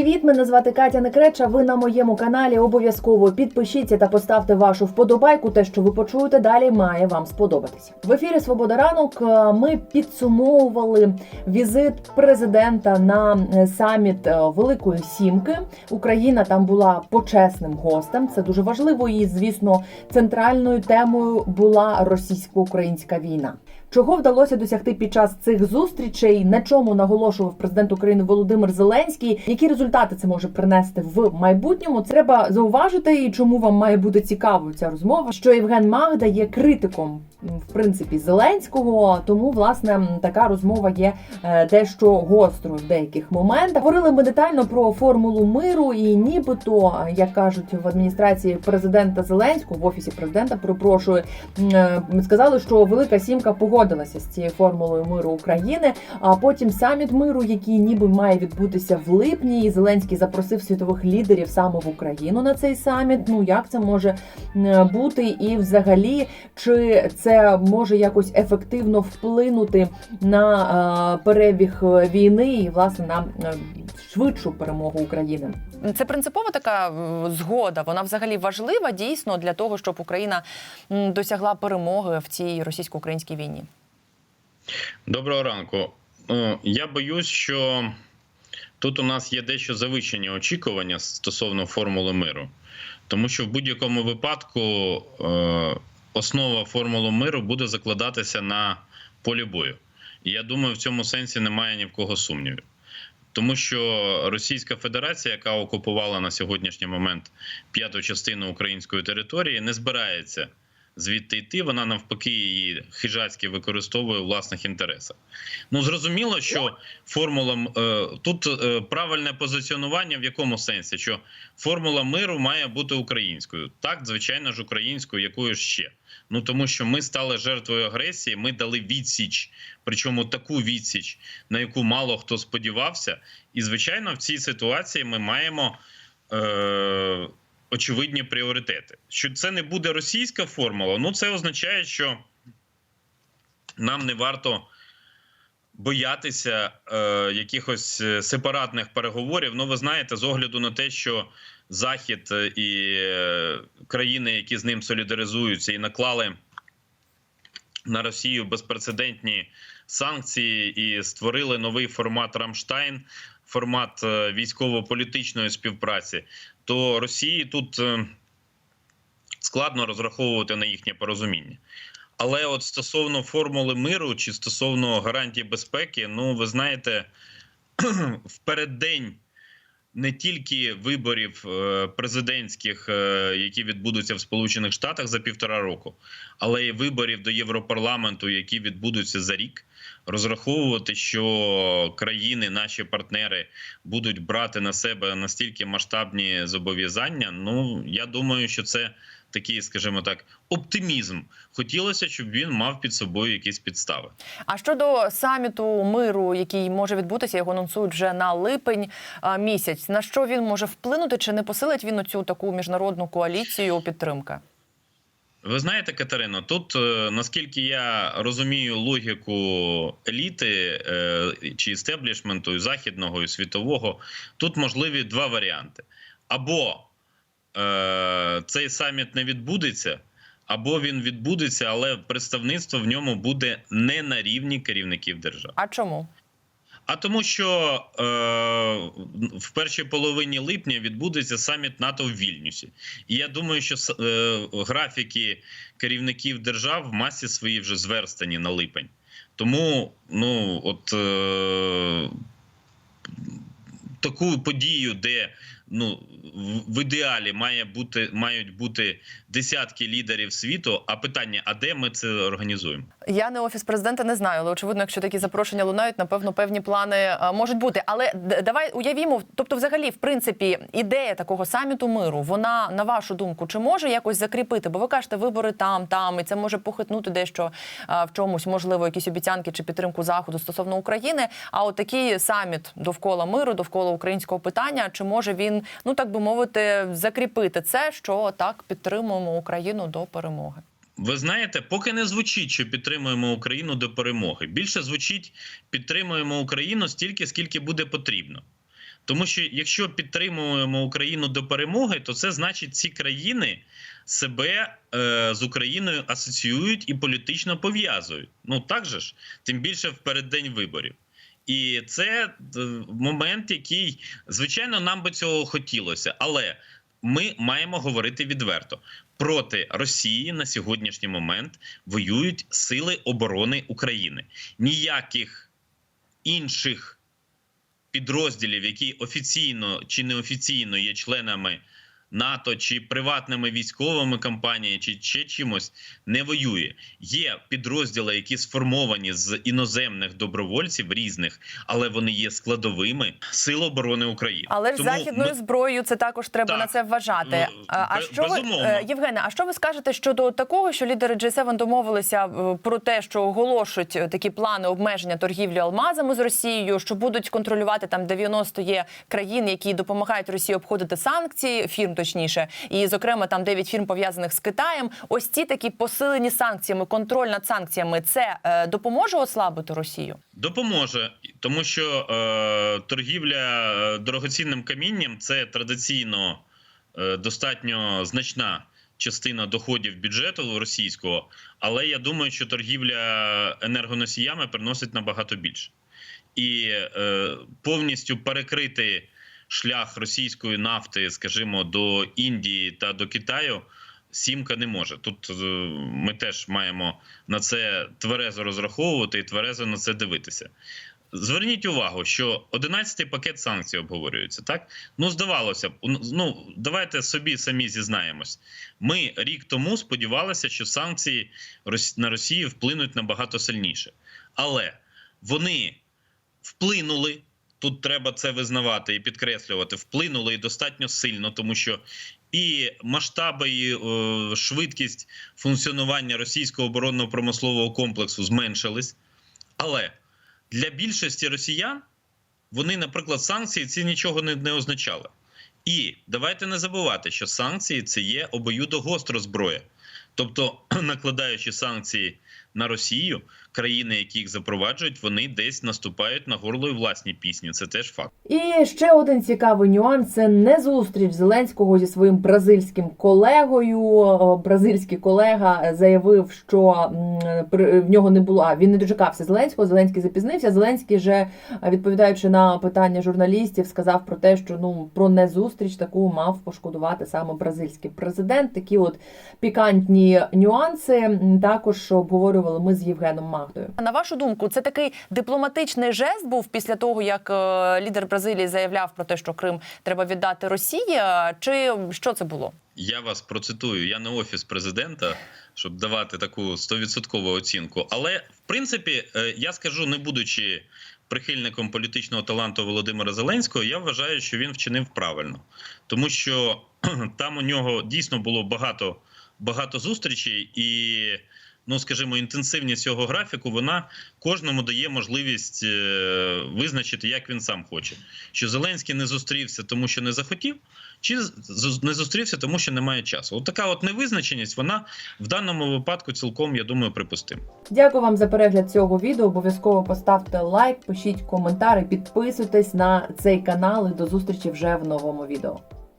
Привіт, мене звати Катя Некреча. Ви на моєму каналі. Обов'язково підпишіться та поставте вашу вподобайку. Те, що ви почуєте далі, має вам сподобатись. В ефірі Свобода ранок е, ми підсумовували візит президента на е, саміт е, Великої Сімки. Україна там була почесним гостем. Це дуже важливо. І звісно, центральною темою була російсько-українська війна. Чого вдалося досягти під час цих зустрічей? На чому наголошував президент України Володимир Зеленський? Які результати це може принести в майбутньому? Це треба зауважити, і чому вам має бути цікавою ця розмова? Що Євген Магда є критиком в принципі Зеленського, тому власне така розмова є е, дещо гострою в деяких моментах. Говорили ми детально про формулу миру, і нібито, е, як кажуть в адміністрації президента Зеленського в офісі президента, перепрошую, е, сказали, що Велика Сімка погодилася з цією формулою миру України. А потім саміт миру, який ніби має відбутися в липні, і Зеленський запросив світових лідерів саме в Україну на цей саміт. Ну як це може бути, і взагалі, чи це може якось ефективно вплинути на е, перебіг війни і власне на е, швидшу перемогу України? Це принципова така е, згода. Вона взагалі важлива дійсно для того, щоб Україна досягла перемоги в цій російсько-українській війні. Доброго ранку. Е, Я боюсь, що тут у нас є дещо завищені очікування стосовно формули миру, тому що в будь-якому випадку е, основа формули миру буде закладатися на полі бою. І я думаю, в цьому сенсі немає ні в кого сумнівів. Тому що Російська Федерація, яка окупувала на сьогоднішній момент п'яту частину української території, не збирається звідти йти. Вона навпаки її хижацьки використовує у власних інтересах. Ну зрозуміло, що формула е, тут е, правильне позиціонування в якому сенсі, що формула миру має бути українською, так звичайно ж українською, якою ще. Ну тому що ми стали жертвою агресії, ми дали відсіч, причому таку відсіч, на яку мало хто сподівався. І звичайно, в цій ситуації ми маємо. Е- очевидні пріоритети. Що це не буде російська формула, ну це означає, що нам не варто боятися е, якихось е, сепаратних переговорів. Ну, ви знаєте, з огляду на те, що Захід е, і е, країни, які з ним солідаризуються, і наклали на Росію безпрецедентні санкції і створили новий формат Рамштайн, формат е, військово-політичної співпраці, то Росії тут е, складно розраховувати на їхнє порозуміння. Але от стосовно формули миру чи стосовно гарантій безпеки, ну ви знаєте, в переддень не тільки виборів е, президентських, які відбудуться в Сполучених Штатах за півтора року, але й виборів до Європарламенту, які відбудуться за рік. Розраховувати, що країни, наші партнери, будуть брати на себе настільки масштабні зобов'язання. Ну я думаю, що це такий, скажімо так, оптимізм. Хотілося, щоб він мав під собою якісь підстави. А щодо саміту миру, який може відбутися, його анонсують вже на липень місяць. На що він може вплинути? Чи не посилить він оцю таку міжнародну коаліцію підтримки? Ви знаєте, Катерино, тут е, наскільки я розумію логіку еліти е, чи істеблішменту і західного і світового, тут можливі два варіанти: або е, цей саміт не відбудеться, або він відбудеться, але представництво в ньому буде не на рівні керівників держав. А чому? А тому, що е, в першій половині липня відбудеться саміт НАТО в Вільнюсі, і я думаю, що е, графіки керівників держав в масі свої вже зверстані на липень. Тому, ну от е, таку подію, де ну в- ідеалі має бути мають бути десятки лідерів світу. А питання: а де ми це організуємо? Я не офіс президента не знаю, але очевидно, якщо такі запрошення лунають, напевно, певні плани е, можуть бути. Але давай уявімо, тобто, взагалі, в принципі, ідея такого саміту миру, вона на вашу думку, чи може якось закріпити? Бо ви кажете, вибори там, там, і це може похитнути дещо е, в чомусь, можливо, якісь обіцянки чи підтримку заходу стосовно України. А от такий саміт довкола миру, довкола українського питання, чи може він, ну так би мовити, закріпити це, що так підтримуємо Україну до перемоги? Ви знаєте, поки не звучить, що підтримуємо Україну до перемоги. Більше звучить підтримуємо Україну стільки, скільки буде потрібно. Тому що якщо підтримуємо Україну до перемоги, то це значить, ці країни себе е, з Україною асоціюють і політично пов'язують. Ну так же ж, тим більше в переддень виборів. І це е, момент, який, звичайно, нам би цього хотілося, але ми маємо говорити відверто. Проти Росії на сьогоднішній момент воюють сили оборони України. Ніяких інших підрозділів, які офіційно чи неофіційно є членами НАТО чи приватними військовими компаніями, чи ще чимось не воює. Є підрозділи, які сформовані з іноземних добровольців різних, але вони є складовими Сил оборони України. Але ж західною ми- зброєю це також треба Так. на це вважати. Ну, А а бе- що ви безумовно. е, Євгене? А що ви скажете щодо такого, що лідери G7 домовилися е, про те, що оголошують е, такі плани обмеження торгівлі алмазами з Росією, що будуть контролювати там 90 є країн, які допомагають Росії обходити санкції, фірм точніше, і зокрема там 9 фірм пов'язаних з Китаєм. Ось ці такі посилені санкціями, контроль над санкціями, це е, допоможе ослабити Росію? Допоможе, тому що е, торгівля е, дорогоцінним камінням це традиційно е, достатньо значна частина доходів бюджету російського, але я думаю, що торгівля енергоносіями приносить набагато більше. І е, повністю перекрити шлях російської нафти, скажімо, до Індії та до Китаю. Сімка не може. Тут е, ми теж маємо на це тверезо розраховувати і тверезо на це дивитися. Зверніть увагу, що 11-й пакет санкцій обговорюється. Так ну здавалося б, ну давайте собі самі зізнаємось. Ми рік тому сподівалися, що санкції на Росію вплинуть набагато сильніше, але вони вплинули. Тут треба це визнавати і підкреслювати. Вплинули і достатньо сильно, тому що і масштаби, і е, швидкість функціонування російського оборонно-промислового комплексу зменшились. Але для більшості росіян вони, наприклад, санкції ці нічого не, не означали. І давайте не забувати, що санкції це є обоюдогостро зброя. Тобто, накладаючи санкції на Росію, країни, які їх запроваджують, вони десь наступають на горло і власні пісні. Це теж факт. І ще один цікавий нюанс це не зустріч Зеленського зі своїм бразильським колегою. Бразильський колега заявив, що в нього не було. А він не дочекався Зеленського. Зеленський запізнився. Зеленський же відповідаючи на питання журналістів, сказав про те, що ну про незустріч таку мав пошкодувати саме бразильський президент. Такі от пікантні нюанси також обговорювали ми з Євгеном Магдою. На вашу думку, це такий дипломатичний жест був після того, як е, лідер Бразилії заявляв про те, що Крим треба віддати Росії. Чи що це було? Я вас процитую. Я не офіс президента, щоб давати таку 100% оцінку. Але в принципі, е, я скажу, не будучи прихильником політичного таланту Володимира Зеленського, я вважаю, що він вчинив правильно, тому що там у нього дійсно було багато, багато зустрічей і. Ну, скажімо, інтенсивність цього графіку вона кожному дає можливість е, визначити, як він сам хоче. Що Зеленський не зустрівся, тому що не захотів, чи не зустрівся, тому що немає часу. От така от невизначеність, вона в даному випадку цілком, я думаю, припустима. Дякую вам за перегляд цього відео. Обов'язково поставте лайк, пишіть коментари, підписуйтесь на цей канал і до зустрічі вже в новому відео.